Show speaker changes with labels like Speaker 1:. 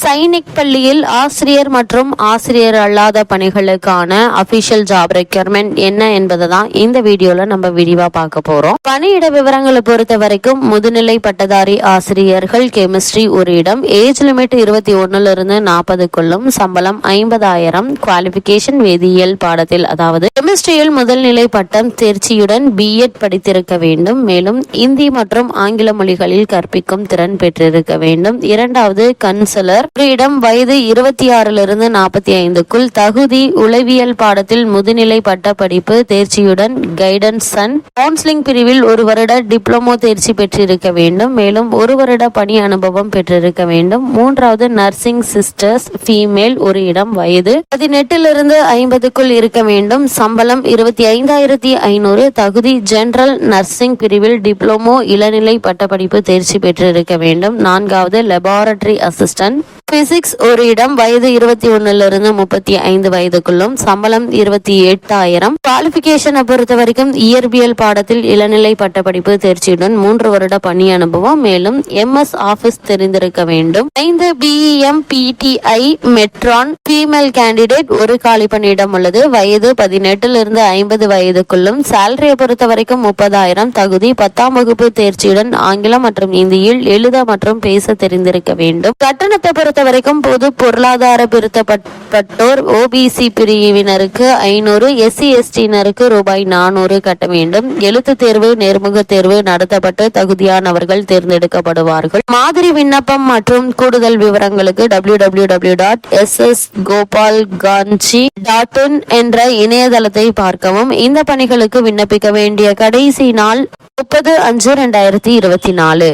Speaker 1: சைனிக் பள்ளியில் ஆசிரியர் மற்றும் ஆசிரியர் அல்லாத பணிகளுக்கான அபிஷியல் ஜாப் ரெக்யர்மெண்ட் என்ன என்பதை தான் இந்த வீடியோல நம்ம விரிவா பார்க்க போறோம். பணியிட விவரங்களை பொறுத்த வரைக்கும் முதுநிலை பட்டதாரி ஆசிரியர்கள் கெமிஸ்ட்ரி ஒரு இடம் ஏஜ் லிமிட் இருபத்தி ஒன்னுல இருந்து நாற்பதுக்குள்ளும் சம்பளம் ஐம்பதாயிரம் குவாலிபிகேஷன் வேதியியல் பாடத்தில் அதாவது கெமிஸ்ட்ரியில் முதல்நிலை பட்டம் தேர்ச்சியுடன் பிஎட் படித்திருக்க வேண்டும். மேலும் இந்தி மற்றும் ஆங்கில மொழிகளில் கற்பிக்கும் திறன் பெற்றிருக்க வேண்டும். இரண்டாவது கன்சலர் ஒரு இடம் வயது இருபத்தி ஆறிலிருந்து நாற்பத்தி ஐந்துக்குள் தகுதி உளவியல் பாடத்தில் முதுநிலை பட்ட படிப்பு தேர்ச்சியுடன் கைடன்ஸ் சன் கவுன்சிலிங் பிரிவில் ஒரு வருட டிப்ளமோ தேர்ச்சி பெற்றிருக்க வேண்டும். மேலும் ஒரு வருட பணி அனுபவம் பெற்றிருக்க வேண்டும். மூன்றாவது நர்சிங் சிஸ்டர்ஸ் ஃபீமேல் ஒரு இடம் வயது பதினெட்டிலிருந்து ஐம்பதுக்குள் இருக்க வேண்டும். சம்பளம் இருபத்தி ஐந்தாயிரத்தி ஐநூறு. தகுதி ஜெனரல் நர்சிங் பிரிவில் டிப்ளமோ இளநிலை பட்டப்படிப்பு தேர்ச்சி பெற்றிருக்க வேண்டும். நான்காவது லெபார்டரி அசிஸ்டன்ட் பிசிக்ஸ் ஒரு இடம் வயது இருபத்தி ஒன்னுல இருந்து முப்பத்தி ஐந்து வயதுக்குள்ளும் சம்பளம் இருபத்தி எட்டாயிரம். குவாலிபிகேஷனை பொறுத்த வரைக்கும் இயற்பியல் பாடத்தில் இளநிலை பட்டப்படிப்பு தேர்ச்சியுடன் மூன்று வருட பணி அனுபவம். மேலும் எம்எஸ் ஆபீஸ் தெரிந்திருக்க வேண்டும். ஐந்து பிஇஎம் பிடிஐ மெட்ரான் ஃபீமேல் கேண்டிடேட் ஒரு காலி பணியிடம் உள்ளது. வயது பதினெட்டுல இருந்து ஐம்பது வயதுக்குள்ளும் சேலரியை பொறுத்த வரைக்கும் முப்பதாயிரம். தகுதி பத்தாம் வகுப்பு தேர்ச்சியுடன் ஆங்கிலம் மற்றும் இந்தியில் எழுத மற்றும் பேச தெரிந்திருக்க வேண்டும். கட்டணத்தை பொறுத்த பொறுத்த வரைக்கும் பொது பொருளாதார பிரித்தப்பட்டோர் ஓபிசி பிரிவினருக்கு ஐநூறு எஸ்சி எஸ்டியினருக்கு ரூபாய் நானூறு கட்ட வேண்டும். எழுத்து தேர்வு நேர்முக தேர்வு நடத்தப்பட்டு தகுதியானவர்கள் தேர்ந்தெடுக்கப்படுவார்கள். மாதிரி விண்ணப்பம் மற்றும் கூடுதல் விவரங்களுக்கு W W W dot S S Gopal Kanchi dot in என்ற இணையதளத்தை பார்க்கவும். இந்த பணிகளுக்கு விண்ணப்பிக்க வேண்டிய கடைசி நாள் முப்பது அஞ்சு ரெண்டாயிரத்தி இருபத்தி நாலு.